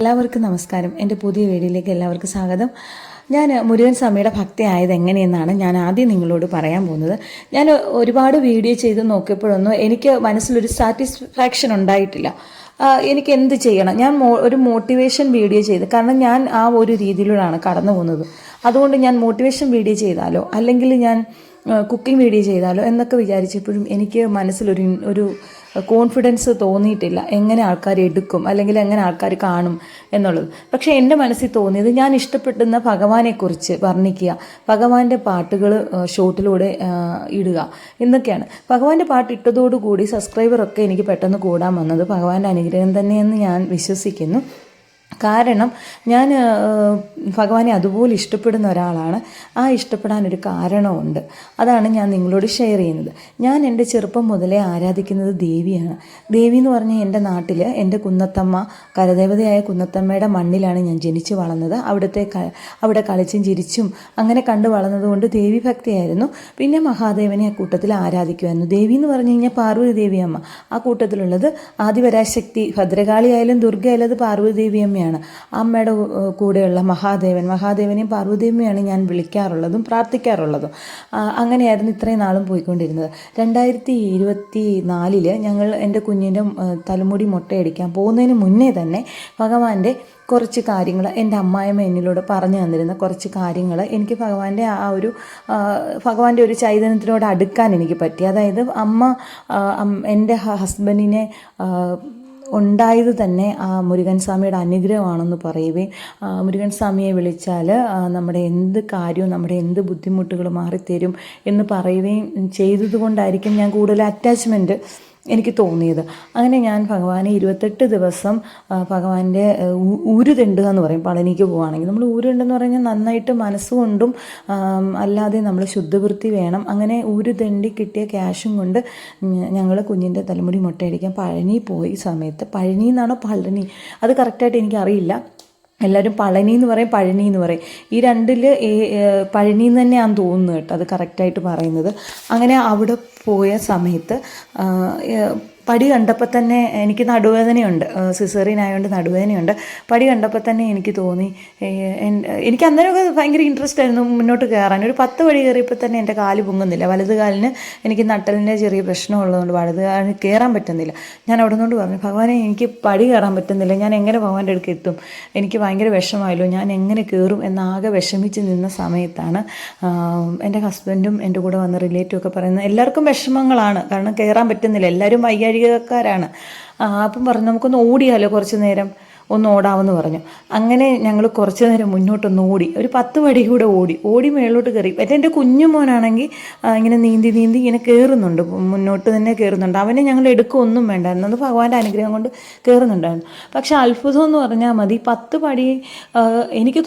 എല്ലാവർക്കും നമസ്കാരം. എന്റെ പുതിയ വീഡിയോയിലേക്ക് എല്ലാവർക്കും സ്വാഗതം. ഞാൻ മുരുകൻ സ്വാമിയുടെ ഭക്തിയായത് എങ്ങനെയെന്നാണ് ഞാൻ ആദ്യം നിങ്ങളോട് പറയാൻ പോകുന്നത്. ഞാൻ ഒരുപാട് വീഡിയോ ചെയ്ത് നോക്കിയപ്പോഴൊന്നും എനിക്ക് മനസ്സിലൊരു സാറ്റിസ്ഫാക്ഷൻ ഉണ്ടായിട്ടില്ല. എനിക്ക് എന്ത് ചെയ്യണം? ഞാൻ ഒരു മോട്ടിവേഷൻ വീഡിയോ ചെയ്ത് കാരണം ഞാൻ ആ ഒരു രീതിയിലൂടെയാണ് കടന്നു പോകുന്നത്. അതുകൊണ്ട് ഞാൻ മോട്ടിവേഷൻ വീഡിയോ ചെയ്താലോ അല്ലെങ്കിൽ ഞാൻ കുക്കിംഗ് വീഡിയോ ചെയ്താലോ എന്നൊക്കെ വിചാരിച്ചപ്പോഴും എനിക്ക് മനസ്സിലൊരു ഒരു കോൺഫിഡൻസ് തോന്നിയിട്ടില്ല. എങ്ങനെ ആൾക്കാർ എടുക്കും? അല്ലെങ്കിൽ എങ്ങനെ ആൾക്കാർ കാണും എന്നുള്ളത്. പക്ഷേ എന്റെ മനസ്സിൽ തോന്നിയത് ഞാൻ ഇഷ്ടപ്പെടുന്ന ഭഗവാനെക്കുറിച്ച് വർണിക്കുക. ഭഗവാന്റെ പാട്ടുകൾ ഷോട്ടിലൂടെ ഇടുക എന്നൊക്കെയാണ്. ഭഗവാന്റെ പാട്ട് ഇട്ടതോടുകൂടി സബ്സ്ക്രൈബറൊക്കെ എനിക്ക് പെട്ടെന്ന് കൂടാൻ വന്നത് ഭഗവാന്റെ അനുഗ്രഹം തന്നെയെന്ന് ഞാൻ വിശ്വസിക്കുന്നു. കാരണം ഞാൻ ഭഗവാനെ അതുപോലെ ഇഷ്ടപ്പെടുന്ന ഒരാളാണ്. ആ ഇഷ്ടപ്പെടാൻ ഒരു കാരണമുണ്ട് അതാണ് ഞാൻ നിങ്ങളോട് ഷെയർ ചെയ്യുന്നത്. ഞാൻ എന്റെ ചെറുപ്പം മുതലേ ആരാധിക്കുന്നത് ദേവിയാണ്. ദേവി എന്ന് പറഞ്ഞാൽ എന്റെ നാട്ടിൽ എന്റെ കുന്നത്തമ്മ കരദേവതയായ കുന്നത്തമ്മയുടെ മണ്ണിലാണ് ഞാൻ ജനിച്ചു വളർന്നത്. അവിടുത്തെ അവിടെ കളിച്ചും ചിരിച്ചും അങ്ങനെ കണ്ടു വളർന്നതുകൊണ്ട് ദേവി ഭക്തിയായിരുന്നു. പിന്നെ മഹാദേവനെ ആ കൂട്ടത്തിൽ ആരാധിക്കുമായിരുന്നു ദേവി എന്ന് പറഞ്ഞു കഴിഞ്ഞാൽ പാർവതി ദേവിയമ്മ. ആ കൂട്ടത്തിലുള്ളത് ആദിപരാശക്തി ഭദ്രകാളിയായാലും ദുർഗയായാലും അത് പാർവതി ദേവിയമ്മയാണ്. അമ്മയുടെ കൂടെയുള്ള മഹാദേവൻ. മഹാദേവനെയും പാർവതിയമ്മയാണ് ഞാൻ വിളിക്കാറുള്ളതും പ്രാർത്ഥിക്കാറുള്ളതും. അങ്ങനെയായിരുന്നു ഇത്രയും നാളും പോയിക്കൊണ്ടിരുന്നത്. രണ്ടായിരത്തി ഇരുപത്തി നാലിൽ ഞങ്ങൾ എന്റെ കുഞ്ഞിന്റെ തലമുടി മുട്ടയടിക്കാൻ പോകുന്നതിന് മുന്നേ തന്നെ ഭഗവാന്റെ കുറച്ച് കാര്യങ്ങൾ എന്റെ അമ്മായിമ്മ എന്നിലൂടെ പറഞ്ഞു തന്നിരുന്ന കുറച്ച് കാര്യങ്ങൾ എനിക്ക് ഭഗവാന്റെ ആ ഒരു ഭഗവാന്റെ ഒരു ചൈതന്യത്തിനോട് അടുക്കാൻ എനിക്ക് പറ്റി. അതായത് അമ്മ എന്റെ ഹസ്ബൻഡിനെ ഉണ്ടായത് തന്നെ ആ മുരുകൻ സ്വാമിയുടെ അനുഗ്രഹമാണെന്ന് പറയുകയും ആ, മുരുകൻ സ്വാമിയെ വിളിച്ചാൽ നമ്മുടെ എന്ത് കാര്യവും നമ്മുടെ എന്ത് ബുദ്ധിമുട്ടുകളും മാറിത്തരും എന്ന് പറയുകയും ചെയ്തതുകൊണ്ടായിരിക്കും ഞാൻ കൂടുതൽ അറ്റാച്ച്മെന്റ് എനിക്ക് തോന്നിയത്. അങ്ങനെ ഞാൻ ഭഗവാനെ ഇരുപത്തെട്ട് ദിവസം ഭഗവാന്റെ ഉരുതെണ്ടുക എന്ന് പറയും. പളനിക്ക് പോവുകയാണെങ്കിൽ നമ്മൾ ഊരുണ്ടെന്ന് പറഞ്ഞാൽ നന്നായിട്ട് മനസ്സുകൊണ്ടും അല്ലാതെ നമ്മൾ ശുദ്ധവൃത്തി വേണം. അങ്ങനെ ഊരുതെണ്ടി കിട്ടിയ ക്യാഷും കൊണ്ട് ഞങ്ങൾ കുഞ്ഞിന്റെ തലമുടി മുട്ടയടിക്കാൻ പഴനി പോയി സമയത്ത്. പഴനി എന്നാണോ പളനി? അത് കറക്റ്റായിട്ട് എനിക്കറിയില്ല. എല്ലാവരും പളനി എന്ന് പറയും പഴനി എന്ന് പറയും. ഈ രണ്ടിൽ പഴനി എന്ന് തന്നെയാണെന്ന് തോന്നുന്നു കേട്ടോ അത് കറക്റ്റായിട്ട് പറയുന്നത്. അങ്ങനെ അവിടെ പോയ സമയത്ത് പടി കണ്ടപ്പോൾ തന്നെ എനിക്ക് നടുവേദനയുണ്ട്. സിസേറിയൻ നടുവേദനയുണ്ട്. പടി കണ്ടപ്പോൾ തന്നെ എനിക്ക് തോന്നി എനിക്ക് അന്നേരമൊക്കെ ഭയങ്കര ഇൻട്രസ്റ്റ് ആയിരുന്നു മുന്നോട്ട് കയറാൻ ഒരു പത്ത് പടി കയറിയപ്പോൾ തന്നെ എന്റെ കാൽ പൊങ്ങുന്നില്ല. വലത് കാലിന് എനിക്ക് നട്ടലിന്റെ ചെറിയ പ്രശ്നമുള്ളതുകൊണ്ട് വലത് കാലിന് കയറാൻ പറ്റുന്നില്ല. ഞാൻ അവിടെ നിന്നോട് പറഞ്ഞു ഭഗവാനെ എനിക്ക് പടി കയറാൻ പറ്റുന്നില്ല. ഞാൻ എങ്ങനെ ഭഗവാന്റെ അടുക്ക് എത്തും? എനിക്ക് ഭയങ്കര വിഷമായല്ലോ ഞാൻ എങ്ങനെ കയറും എന്നാകെ വിഷമിച്ച് നിന്ന സമയത്താണ് എന്റെ ഹസ്ബൻഡും എന്റെ കൂടെ വന്ന റിലേറ്റീവ് ഒക്കെ പറയുന്നത് എല്ലാവർക്കും വിഷമങ്ങളാണ്. കാരണം കയറാൻ പറ്റുന്നില്ല. എല്ലാവരും വൈകാരികക്കാരാണ് ആ, അപ്പം പറഞ്ഞു നമുക്കൊന്ന് ഓടിയാലോ കുറച്ച് നേരം? ഒന്ന് ഓടാമെന്ന് പറഞ്ഞു. അങ്ങനെ ഞങ്ങൾ കുറച്ച് നേരം മുന്നോട്ടൊന്ന് ഓടി. ഒരു പത്ത് പടി കൂടെ ഓടി. ഓടി മേളിലോട്ട് കയറി. മറ്റേ എന്റെ കുഞ്ഞു മോനാണെങ്കിൽ ആ, ഇങ്ങനെ നീന്തി നീന്തി ഇങ്ങനെ കയറുന്നുണ്ട് മുന്നോട്ട് തന്നെ കയറുന്നുണ്ട് അവനെ ഞങ്ങൾ എടുക്കുകയൊന്നും വേണ്ടായിരുന്നു. അത് ഭഗവാന്റെ അനുഗ്രഹം കൊണ്ട് കയറുന്നുണ്ടായിരുന്നു പക്ഷേ അത്ഭുതം എന്ന് പറഞ്ഞാൽ മതി. പത്ത് പടി എനിക്ക്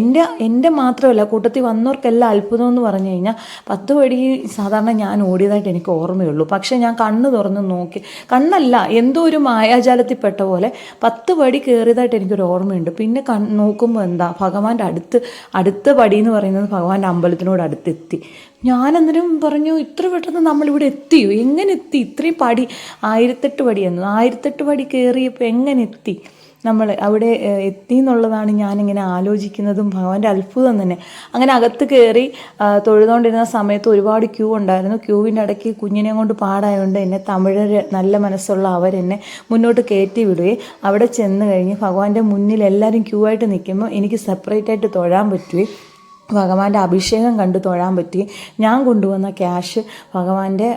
എന്റെ എന്റെ മാത്രമല്ല കൂട്ടത്തിൽ വന്നവർക്കെല്ലാം അത്ഭുതം എന്ന് പറഞ്ഞു കഴിഞ്ഞാൽ പത്ത് പടി സാധാരണ ഞാൻ ഓടിയതായിട്ട് എനിക്ക് ഓർമ്മയുള്ളൂ. പക്ഷേ ഞാൻ കണ്ണ് തുറന്ന് നോക്കി. കണ്ണല്ല എന്തോ ഒരു മായാജാലത്തിൽപ്പെട്ട പോലെ പത്ത് പടി കയറിയതായിട്ട് എനിക്കൊരു ഓർമ്മയുണ്ട്. പിന്നെ കൺ നോക്കുമ്പോൾ എന്താ ഭഗവാന്റെ അടുത്ത് അടുത്ത പടി എന്ന് പറയുന്നത് ഭഗവാന്റെ അമ്പലത്തിനോട് അടുത്തെത്തി. ഞാനന്നേരം പറഞ്ഞു ഇത്ര പെട്ടെന്ന് നമ്മളിവിടെ എത്തിയോ എങ്ങനെ എത്തി? ഇത്രയും പടി ആയിരത്തെട്ട് പടിയെന്നു ആയിരത്തെട്ട് പടി കയറിയപ്പോൾ എങ്ങനെ എത്തി? നമ്മൾ അവിടെ എത്തി എന്നുള്ളതാണ് ഞാനിങ്ങനെ ആലോചിക്കുന്നതും ഭഗവാന്റെ അത്ഭുതം തന്നെ. അങ്ങനെ അകത്ത് കയറി തൊഴുതുകൊണ്ടിരുന്ന സമയത്ത് ഒരുപാട് ക്യൂ ഉണ്ടായിരുന്നു. ക്യൂവിന്റെ ഇടയ്ക്ക് കുഞ്ഞിനെ കൊണ്ട് പാടായതുകൊണ്ട് എന്നെ തമിഴർ നല്ല മനസ്സുള്ള അവരെന്നെ മുന്നോട്ട് കയറ്റി വിടുകയും അവിടെ ചെന്ന് കഴിഞ്ഞ് ഭഗവാന്റെ മുന്നിൽ എല്ലാവരും ക്യൂ ആയിട്ട് നിൽക്കുമ്പോൾ എനിക്ക് സെപ്പറേറ്റ് ആയിട്ട് തൊഴാൻ പറ്റുകയും ഭഗവാന്റെ അഭിഷേകം കണ്ടു തൊഴാൻ പറ്റി. ഞാൻ കൊണ്ടുവന്ന ക്യാഷ് ഭഗവാന്റെ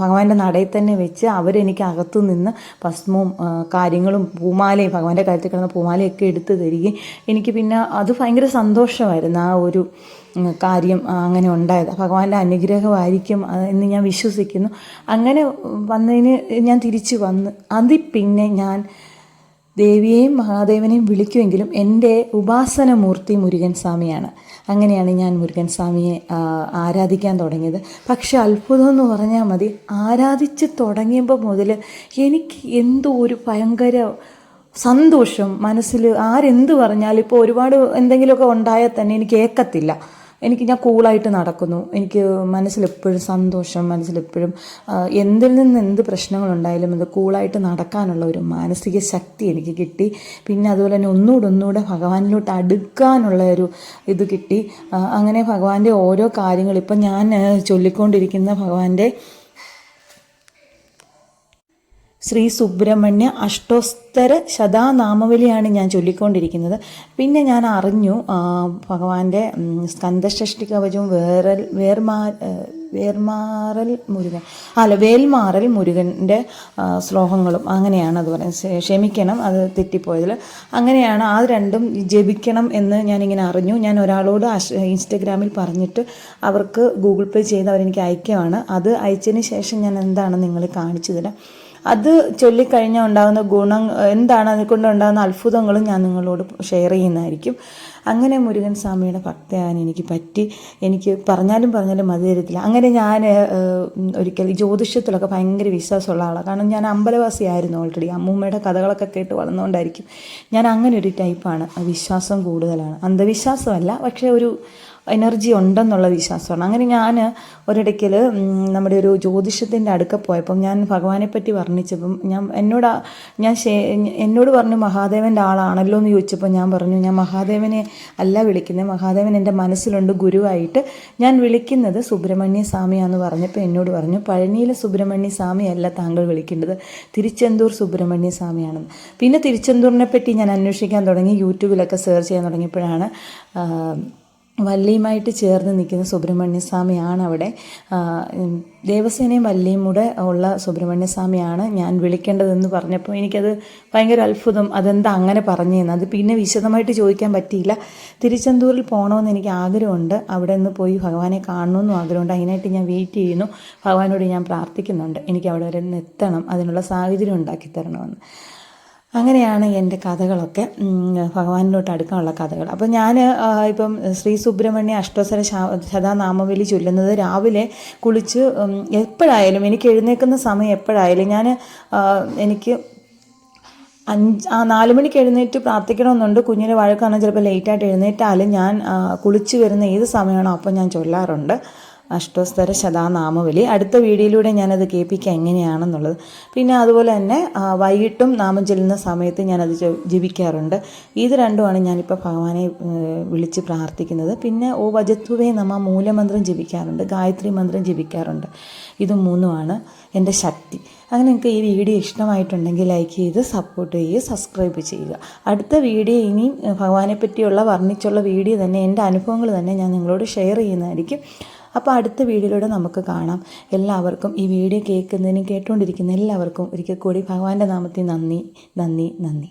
ഭഗവാന്റെ നടയിൽ തന്നെ വെച്ച് അവരെനിക്ക് അകത്തു നിന്ന് ഭസ്മവും കാര്യങ്ങളും പൂമാലയും ഭഗവാന്റെ കരുത്തിൽ കിടന്ന പൂമാലയൊക്കെ എടുത്തു തരികയും എനിക്ക് പിന്നെ അത് ഭയങ്കര സന്തോഷമായിരുന്നു ആ ഒരു കാര്യം അങ്ങനെ ഉണ്ടായത്. ഭഗവാന്റെ അനുഗ്രഹമായിരിക്കും എന്ന് ഞാൻ വിശ്വസിക്കുന്നു. അങ്ങനെ വന്നതിന് ഞാൻ തിരിച്ചു വന്ന്. അതിൽ പിന്നെ ഞാൻ ദേവിയെയും മഹാദേവനെയും വിളിക്കുമെങ്കിലും എന്റെ ഉപാസനമൂർത്തി മുരുകൻ സ്വാമിയാണ്. അങ്ങനെയാണ് ഞാൻ മുരുകൻ സ്വാമിയെ ആരാധിക്കാൻ തുടങ്ങിയത്. പക്ഷെ അത്ഭുതം എന്ന് പറഞ്ഞാൽ മതി ആരാധിച്ച് തുടങ്ങിയപ്പോൾ മുതൽ എനിക്ക് എന്തോ ഒരു ഭയങ്കര സന്തോഷം മനസ്സിൽ. ആരെന്ത് പറഞ്ഞാലും ഇപ്പോൾ ഒരുപാട് എന്തെങ്കിലുമൊക്കെ ഉണ്ടായാൽ തന്നെ എനിക്ക് ഏക്കത്തില്ല എനിക്ക് ഞാൻ കൂളായിട്ട് നടക്കുന്നു. എനിക്ക് മനസ്സിലെപ്പോഴും സന്തോഷം മനസ്സിലെപ്പോഴും എന്തിൽ നിന്ന് എന്ത് പ്രശ്നങ്ങളുണ്ടായാലും അത് കൂളായിട്ട് നടക്കാനുള്ള ഒരു മാനസിക ശക്തി എനിക്ക് കിട്ടി. പിന്നെ അതുപോലെ തന്നെ ഒന്നുകൂടെ ഒന്നുകൂടെ ഭഗവാനിലോട്ട് അടുക്കാനുള്ള ഒരു ഇത് കിട്ടി. അങ്ങനെ ഭഗവാന്റെ ഓരോ കാര്യങ്ങൾ ഇപ്പം ഞാൻ ചൊല്ലിക്കൊണ്ടിരിക്കുന്ന ഭഗവാന്റെ ശ്രീ സുബ്രഹ്മണ്യ അഷ്ടോസ്തര ശതാനാമവലിയാണ് ഞാൻ ചൊല്ലിക്കൊണ്ടിരിക്കുന്നത്. പിന്നെ ഞാൻ അറിഞ്ഞു ഭഗവാന്റെ സ്കന്ധഷ്ടി കവചവും വേറൽ വേർമാ വേർമാറൽ മുരുകൻ അല്ല വേൽമാറൽ മുരുകന്റെ ശ്ലോകങ്ങളും അങ്ങനെയാണ് അത് പറയുന്നത്. ക്ഷ- ക്ഷമിക്കണം അത് തെറ്റിപ്പോയതിൽ അങ്ങനെയാണ് ആ രണ്ടും ജപിക്കണം എന്ന് ഞാനിങ്ങനെ അറിഞ്ഞു. ഞാൻ ഒരാളോട് ഇൻസ്റ്റഗ്രാമിൽ പറഞ്ഞിട്ട് അവർക്ക് ഗൂഗിൾ പേ ചെയ്ത് അവരെനിക്ക് അയക്കുകയാണ് അത് അയച്ചതിന് ശേഷം ഞാൻ എന്താണ് നിങ്ങൾ കാണിച്ചു തരാം അത് ചൊല്ലിക്കഴിഞ്ഞാൽ ഉണ്ടാകുന്ന ഗുണം എന്താണ് അതുകൊണ്ട് ഉണ്ടാകുന്ന അത്ഭുതങ്ങളും ഞാൻ നിങ്ങളോട് ഷെയർ ചെയ്യുന്നതായിരിക്കും. അങ്ങനെ മുരുകൻ സ്വാമിയുടെ ഭക്തയാൻ എനിക്ക് പറ്റി. എനിക്ക് പറഞ്ഞാലും പറഞ്ഞാലും മതി തരത്തില്ല. അങ്ങനെ ഞാൻ ഒരിക്കൽ ജ്യോതിഷത്തിലൊക്കെ ഭയങ്കര വിശ്വാസമുള്ള ആളാണ് കാരണം ഞാൻ അമ്പലവാസിയായിരുന്നു ഓൾറെഡി അമ്മൂമ്മയുടെ കഥകളൊക്കെ കേട്ട് വളർന്നുകൊണ്ടായിരിക്കും ഞാൻ അങ്ങനെ ഒരു ടൈപ്പാണ് വിശ്വാസം കൂടുതലാണ്. അന്ധവിശ്വാസമല്ല പക്ഷേ ഒരു എനർജി ഉണ്ടെന്നുള്ള വിശ്വാസമാണ്. അങ്ങനെ ഞാൻ ഒരിടയ്ക്കൽ നമ്മുടെ ഒരു ജ്യോതിഷത്തിന്റെ അടുക്ക പോയപ്പം ഞാൻ ഭഗവാനെ പറ്റി വർണിച്ചപ്പം ഞാൻ എന്നോട് ഞാൻ എന്നോട് പറഞ്ഞു മഹാദേവന്റെ ആളാണല്ലോ എന്ന് ചോദിച്ചപ്പോൾ ഞാൻ പറഞ്ഞു ഞാൻ മഹാദേവനെ അല്ല വിളിക്കുന്നത് മഹാദേവൻ എന്റെ മനസ്സിലുണ്ട് ഗുരുവായിട്ട്. ഞാൻ വിളിക്കുന്നത് സുബ്രഹ്മണ്യ സ്വാമിയാന്ന് പറഞ്ഞപ്പോൾ എന്നോട് പറഞ്ഞു പഴനിയിലെ സുബ്രഹ്മണ്യ സ്വാമിയല്ല താങ്കൾ വിളിക്കേണ്ടത് തിരുച്ചെന്തൂർ സുബ്രഹ്മണ്യ സ്വാമിയാണെന്ന്. പിന്നെ തിരുച്ചെന്തൂരിനെ പറ്റി ഞാൻ അന്വേഷിക്കാൻ തുടങ്ങി യൂട്യൂബിലൊക്കെ സെർച്ച് ചെയ്യാൻ തുടങ്ങിയപ്പോഴാണ് വല്ലിയുമായിട്ട് ചേർന്ന് നിൽക്കുന്ന സുബ്രഹ്മണ്യ സ്വാമിയാണ് അവിടെ ദേവസേനയും വല്ലിയും കൂടെ ഉള്ള സുബ്രഹ്മണ്യ സ്വാമിയാണ് ഞാൻ വിളിക്കേണ്ടതെന്ന് പറഞ്ഞപ്പോൾ എനിക്കത് ഭയങ്കര അത്ഭുതം. അതെന്താ അങ്ങനെ പറഞ്ഞതെന്ന് അത് പിന്നെ വിശദമായിട്ട് ചോദിക്കാൻ പറ്റിയില്ല. തിരുച്ചെന്തൂരിൽ പോകണമെന്ന് എനിക്ക് ആഗ്രഹമുണ്ട്. അവിടെ നിന്ന് പോയി ഭഗവാനെ കാണണമെന്നും ആഗ്രഹമുണ്ട്. അതിനായിട്ട് ഞാൻ വെയിറ്റ് ചെയ്യുന്നു. ഭഗവാനോട് ഞാൻ പ്രാർത്ഥിക്കുന്നുണ്ട്. എനിക്ക് അവിടെ വരെ എത്തണം. അതിനുള്ള സാഹചര്യം ഉണ്ടാക്കി തരണമെന്ന്. അങ്ങനെയാണ് എന്റെ കഥകളൊക്കെ. ഭഗവാനിലോട്ട് അടുക്കാനുള്ള കഥകൾ. അപ്പോൾ ഞാൻ ഇപ്പം ശ്രീ സുബ്രഹ്മണ്യ അഷ്ടോസര ശതാനാമവലി ചൊല്ലുന്നത് രാവിലെ കുളിച്ച് എപ്പോഴായാലും എനിക്ക് എഴുന്നേൽക്കുന്ന സമയം എപ്പോഴായാലും ഞാൻ എനിക്ക് അഞ്ച് ആ നാല് മണിക്ക് എഴുന്നേറ്റ് പ്രാർത്ഥിക്കണമെന്നുണ്ട്. കുഞ്ഞിന് വഴക്കാണെങ്കിൽ ചിലപ്പോൾ ലേറ്റായിട്ട് എഴുന്നേറ്റാലും ഞാൻ കുളിച്ച് വരുന്ന ഏത് സമയമാണോ അപ്പം ഞാൻ ചൊല്ലാറുണ്ട്. അഷ്ടോസ്തര ശതാനാമവലി അടുത്ത വീഡിയോയിലൂടെ ഞാനത് കേൾപ്പിക്കാം എങ്ങനെയാണെന്നുള്ളത്. പിന്നെ അതുപോലെ തന്നെ വൈകിട്ടും നാമം ചെല്ലുന്ന സമയത്ത് ഞാനത് ജപിക്കാറുണ്ട്. ഇത് രണ്ടുമാണ് ഞാനിപ്പോൾ ഭഗവാനെ വിളിച്ച് പ്രാർത്ഥിക്കുന്നത്. പിന്നെ ഓ വജത്വേ നമ്മ മൂലമന്ത്രം ജപിക്കാറുണ്ട്. ഗായത്രി മന്ത്രം ജപിക്കാറുണ്ട്. ഇത് മൂന്നുമാണ് എന്റെ ശക്തി. അങ്ങനെ നിങ്ങൾക്ക് ഈ വീഡിയോ ഇഷ്ടമായിട്ടുണ്ടെങ്കിൽ ലൈക്ക് ചെയ്ത് സപ്പോർട്ട് ചെയ്യുക സബ്സ്ക്രൈബ് ചെയ്യുക. അടുത്ത വീഡിയോ ഇനി ഏഹ്, ഭഗവാനെ പറ്റിയുള്ള വർണിച്ചുള്ള വീഡിയോ തന്നെ എന്റെ അനുഭവങ്ങൾ തന്നെ ഞാൻ നിങ്ങളോട് ഷെയർ ചെയ്യുന്നതായിരിക്കും. അപ്പോൾ അടുത്ത വീഡിയോയിലൂടെ നമുക്ക് കാണാം. എല്ലാവർക്കും ഈ വീഡിയോ കേൾക്കുന്നതിനും കേട്ടുകൊണ്ടിരിക്കുന്ന എല്ലാവർക്കും ഒരിക്കൽ കൂടി ഭഗവാന്റെ നാമത്തിൽ നന്ദി നന്ദി നന്ദി.